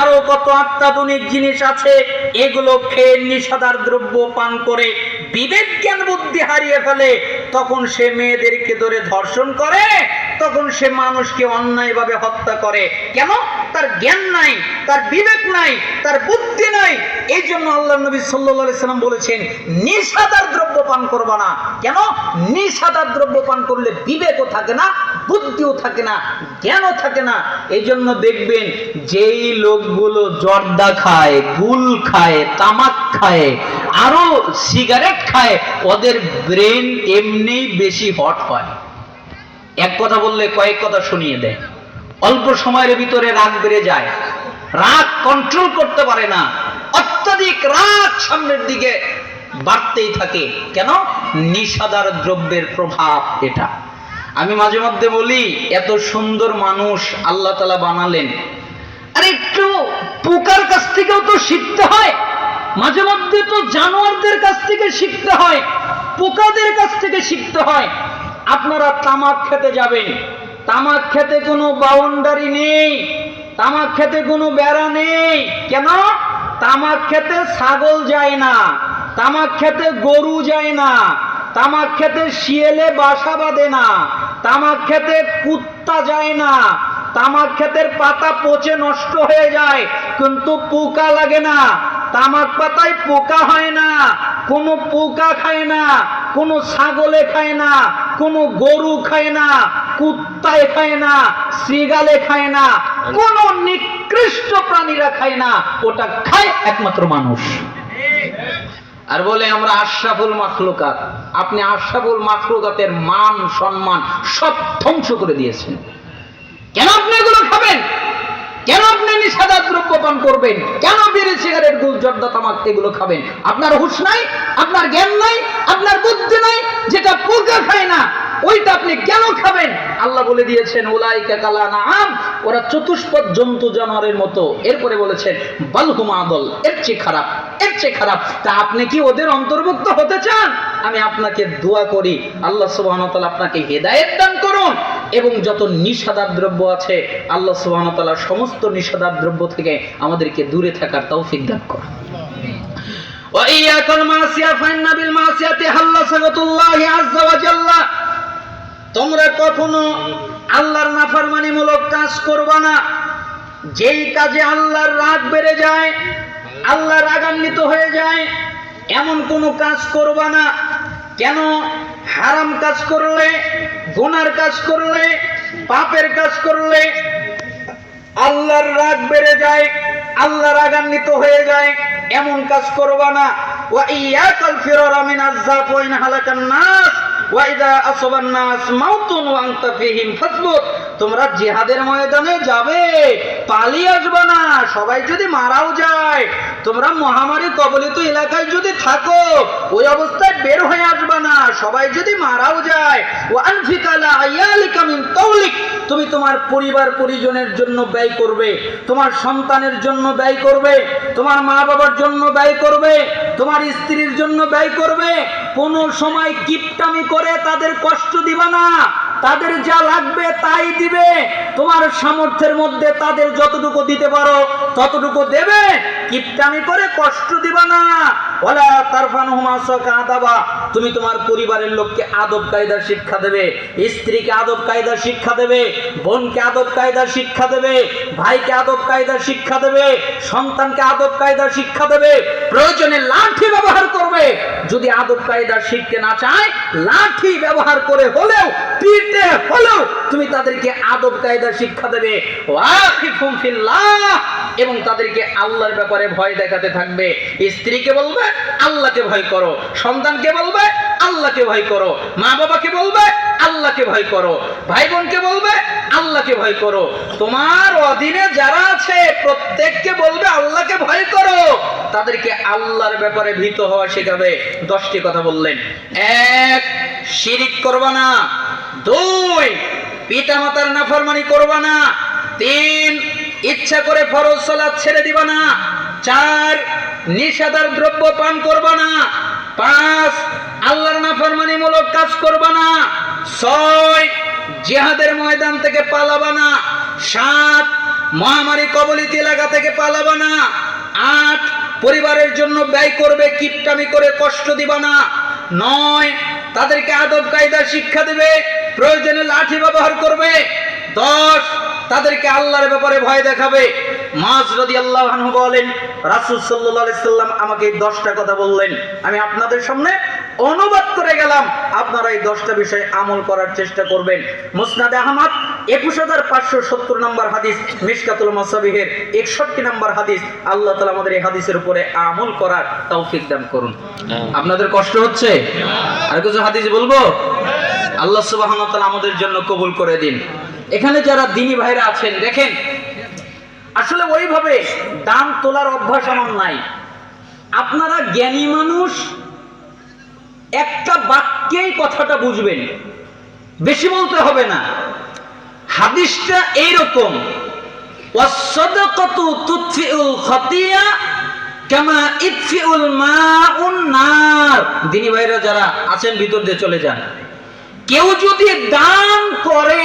আরও কত অত্যাধুনিক জিনিস আছে, এগুলো খেয়ে নিষাদার দ্রব্য পান করে বিবেক জ্ঞান বুদ্ধি হারিয়ে ফেলে, তখন সে মেয়েদেরকে ধরে ধর্ষণ করে, তখন সে মানুষকে অন্যায়ভাবে হত্যা করে। কেন? তার জ্ঞান নাই, তার বিবেক নাই, তার বুদ্ধি নাই। এই জন্য আল্লাহ নবী সাল্লাম বলেছেন নিষাদার দ্রব্য পান করবা না। কেন? নিষাদার দ্রব্য পান করলে বিবেকও থাকে না, বুদ্ধিও থাকে না, জ্ঞানও থাকে না। এই জন্য দেখবেন, যেই লোকগুলো জর্দা খায়, গুল খায়, তামাক খায়, আরও সিগারেট খায়, ওদের ব্রেন এমনি বেশি হট হয়। এক কথা বললে কয়েক কথা শুনিয়ে দেয়। অল্প সময়ের ভিতরে রাগ বেড়ে যায়। রাগ কন্ট্রোল করতে পারে না। অত্যাধিক রাগ সামনের দিকে বাড়তেই থাকে। কেন? নিষাদার দ্রব্যের প্রভাব এটা। আমি মাঝে মধ্যে বলি, এত সুন্দর মানুষ আল্লাহ তালা বানালেন। আর একটু পোকার কাছ থেকেও তো শিখতে হয়। মাঝে মধ্যে তো জানোয়ারদের কাছ থেকে শিখতে হয়। পোকাদের কাছ থেকে শিখতে হয়। আপনারা তামাক খেতে যাবেন। তামাক খেতে কোনো বাউন্ডারি নেই, তামাক খেতে কোনো বেড়া নেই। কেন? তামাক খেতে ছাগল যায় না, তামাক খেতে গরু যায় না, তামাক খেতে শিয়েলে বাসা বাঁধে না, তামাক খেতে কুত্তা যায় না, তামাক ক্ষেতের পাতা পচে নষ্ট হয়ে যায়, কিন্তু পোকা লাগে না। তামাক পাতায় পোকা হয় না, কোনো পোকা খায় না, কোনো ছাগলে খায় না, কোনো গরু খায় না কুত্তায় খায় না শ্রীগালে খায় না, কোনো নিকৃষ্ট প্রাণীরা খায় না, ওটা খায় একমাত্র মানুষ। আর বলে আমরা আশরাফুল মাখলুকাত। আপনি আশরাফুল মাখলুকাতের মান, সম্মান সব ধ্বংস করে দিয়েছেন। কেন আপনি এগুলো খাবেন? কেন আপনি নিষেধার দ্রব্য পান করবেন? কেন বিড়ি সিগারেট, গুল, জর্দা, তামাক এগুলো খাবেন? আপনার হুশ নাই, আপনার জ্ঞান নাই, আপনার বুদ্ধি নাই, যেটা পোকা খায় না ওইটা আপনি কেন খাবেন? আল্লাহ বলে দিয়েছেন ওলাইকা কালা নাম ওরা চতুষ্পদ জন্তু জানোয়ারের মতো। এরপরে বলেছেন বালহুম আদল, এর চেয়ে খারাপ, এর চেয়ে খারাপ। তা আপনি কি ওদের অন্তর্ভুক্ত হতে চান? আমি আপনাকে দোয়া করি, আল্লাহ ওয়া আপনাকে হেদায়েত দান করুন। এবং যত নিষাদার দ্রব্য আছে, আল্লাহ ওয়া সমস্ত নিষাদার দ্রব্য থেকে আমাদেরকে দূরে থাকার তৌফিক দান করুন। মাসিয়া ফাইন্না বিল মাসিয়াতি হাল্লা সাগাতুল্লাহি আযজা ওয়া জাল্লা। তোমরা কখনো আল্লাহর নাফরমানিমূলক কাজ করবা না। যেই কাজে আল্লাহর রাগ বেড়ে যায় আল্লাহ রাগান্বিত হয়ে যায়, এমন কোনো কাজ করবা না। কেন? হারাম কাজ করলে, গুনার কাজ করলে, পাপের কাজ করলে আল্লাহর রাগ বেড়ে যায় আল্লাহ রাগান্বিত হয়ে যায়, এমন কাজ করবা না। ওয়া ইয়াকাল ফিরারা মিন আযাব ওয়া হালাকান নাস ওয়া ইযা আসাবান নাস মাউতুন ওয়া আনতা ফীহিম ফাসবুত তোমরা জেহাদের ময়দানে যাবে, পালিয়ে আসবে না। সবাই যদি মারাও যায়, তোমরা মহামারী কবলিত এলাকায় যদি থাকো, ওই অবস্থায় বের হয়ে আসবে না। সবাই যদি মারাও যায় ও আনফিকালা আয়ালিকা মিন তৌলিক তুমি তোমার পরিবার পরিজনের জন্য ব্যয় করবে, তোমার সন্তানের জন্য ব্যয় করবে, তোমার মা বাবার জন্য ব্যয় করবে, তোমার স্ত্রীর জন্য ব্যয় করবে। কোনো সময় কিপটামি করে তাদের কষ্ট দিবা না। তাদের যা লাগবে তাই দিবে। তোমার সামর্থ্যের মধ্যে তাদের যতটুকু দিতে পারো, ততটুকু দেবে। কিপটামি করে কষ্ট দিবা না। ওলা তারফান আদাবা তুমি তোমার পরিবারের লোককে আদব কায়দার শিক্ষা দেবে। স্ত্রীকে আদব কায়দার শিক্ষা দেবে। বোনকে আদব কায়দার শিক্ষা দেবে। ভাইকে আদব কায়দার শিক্ষা দেবে। সন্তানকে আদব কায়দার শিক্ষা দেবে। প্রয়োজনে লাঠি ব্যবহার করবে। যদি আদব কায়দা শিখতে না চায়, লাঠি ব্যবহার করে হলেও পিটে হলেও তুমি তাদেরকে আদব কায়দা শিক্ষা দেবে। এবং তাদেরকে আল্লাহর ব্যাপারে ভয় দেখাতে থাকবে। স্ত্রীকে বলবে, আল্লাহকে ভয় করো। সন্তানকে বলবে, আল্লাহকে ভয় করো। মা বাবাকে বলবে, আল্লাহকে ভয় করো। ভাই বোনকে বলবে, আল্লাহকে ভয় করো। তোমার অধীনে যারা আছে, প্রত্যেককে বলবে, আল্লাহকে ভয় করো। তাদেরকে আল্লাহর ব্যাপারে ভীত হওয়া শেখাবে। দশটি কথা বললেন। এক, শিরিক করবা না। দুই পিতা মাতার নাফরমানি করবা না। তিন, ইচ্ছা করে ফরজ সালাত ছেড়ে দিবা না। চার, নিষেধার দ্রব্য পান করবা না। পাঁচ, আল্লাহর নাফরমানি মূলক কাজ করবা না। ছয়, জিহাদের ময়দান থেকে পালাবা না। সাত, মহামারী কবলিত এলাকা থেকে পালাবা না। আট, পরিবারের জন্য ব্যয় করবে, কিপটামি করে কষ্ট দিবা না। নয়, তাদেরকে আদব কায়দা শিক্ষা দেবে প্রয়োজনে লাঠি ব্যবহার করবে। দশ তাদেরকে আল্লাহর ব্যাপারে ভয় দেখাবে। মাজ রদি আল্লাহ বলেন রাসুল সাল্লাহ সাল্লাম আমাকে এই দশটা কথা বললেন। আমি আপনাদের সামনে অনুবাদ করে গেলাম আপনারা এই দশটা বিষয় আমল করার চেষ্টা করবেন। মুসনাদ আহমদ একুশ হাজার পাঁচশো সত্তর নম্বর হাদিস মিসকাতুল মাসাবিহের একষট্টি নম্বর হাদিস আল্লাহ তালা আমাদের এই হাদিসের উপরে আমল করার তৌফিক দান করুন। আপনাদের কষ্ট হচ্ছে? আর কিছু হাদিস বলব? আল্লাহ সুবাহ আমাদের জন্য কবুল করে দিন। এখানে যারা দিনী ভাইরা আছেন, দেখেন, আসলে ওইভাবে দান তোলার অভ্যাস আমার নাই। আপনারা জ্ঞানী মানুষ, একটা বাক্যেই কথাটা বুঝবেন। বেশি বলতে হবে না। হাদিসটা এইরকম দিনী ভাইরা যারা আছেন, ভিতর দিয়ে চলে যান। কেউ যদি দান করে,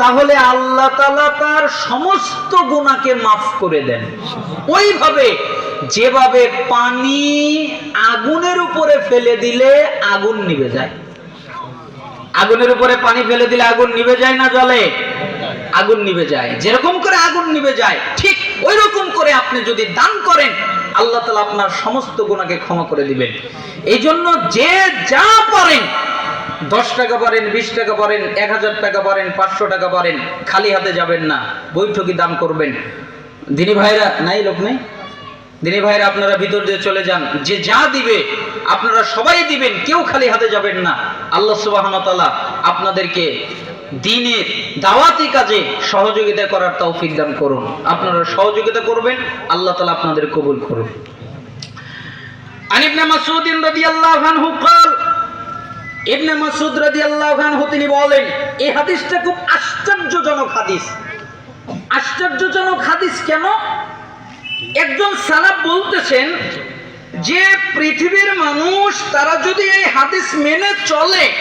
তাহলে আল্লাহ তালা তার সমস্ত গুণাকে মাফ করে দেন। ওইভাবে যেভাবে পানি আগুনের উপরে ফেলে দিলে আগুন নিভে যায়। আগুনের উপরে পানি ফেলে দিলে আগুন নিভে যায় না জলে আগুন নিভে যায়। যেরকম করে আগুন নিভে যায়, ঠিক ওই রকম করে আপনি যদি দান করেন, আল্লাহ তালা আপনার সমস্ত গুণাকে ক্ষমা করে দিবেন। এই জন্য যে যা পারেন দশ টাকা পারেন বিশ টাকা পারেন এক হাজার টাকা পারেন পাঁচশো টাকা পারেন খালি হাতে যাবেন না বৈঠকি দান করবেন দিনী ভাইরা নাই লোক নেই দিনী ভাইরা আপনারা ভিতর দিয়ে চলে যান যে যা দিবে আপনারা সবাই দিবেন কেউ খালি হাতে যাবেন না আল্লাহ সুবাহন তাআলা আপনাদেরকে দিনের দাওয়াতি কাজে সহযোগিতা করার তৌফিক দান করুন আপনারা সহযোগিতা করবেন আল্লাহ তাআলা আপনাদের কবুল করুন আনিবনে মাসুদিন রাদিয়াল্লাহু আনহু قال ইবনে মাসুদ রাদিয়াল্লাহু আনহু তিনি বলেন, এই হাদিসটা খুব আশ্চর্যজনক হাদিস। আশ্চর্যজনক হাদিস কেন? একজন সালাব বলতেছেন যে পৃথিবীর মানুষ, তারা যদি এই হাদিস মেনে চলে,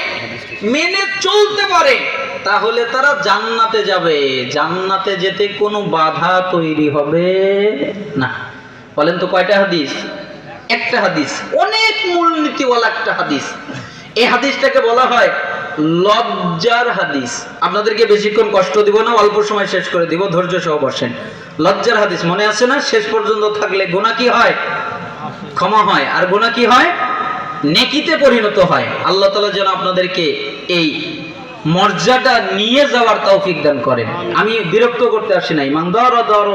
মেনে চলতে পারে, তাহলে তারা জান্নাতে যাবে। জান্নাতে যেতে কোনো বাধা তৈরি হবে না। বলেন তো কয়টা হাদিস? একটা হাদিস। অনেক মূলনীতিওয়ালা একটা হাদিস। এই হাদিসটাকে বলা হয় লজ্জার হাদিস। আপনাদেরকে বেশিক্ষণ কষ্ট দিব না, অল্প সময় শেষ করে দিব, ধৈর্য সহ বসেন। লজ্জার হাদিস, মনে আছে না? শেষ পর্যন্ত থাকলে গোনা কি হয়? ক্ষমা হয়। আর গোনা কি হয়? নেকিতে পরিণত হয়। আল্লাহ তালা যেন আপনাদেরকে এই মর্যাদা নিয়ে যাওয়ার তৌফিক দান করেন। আমি বিরক্ত করতে আসি নাই। মান দর দর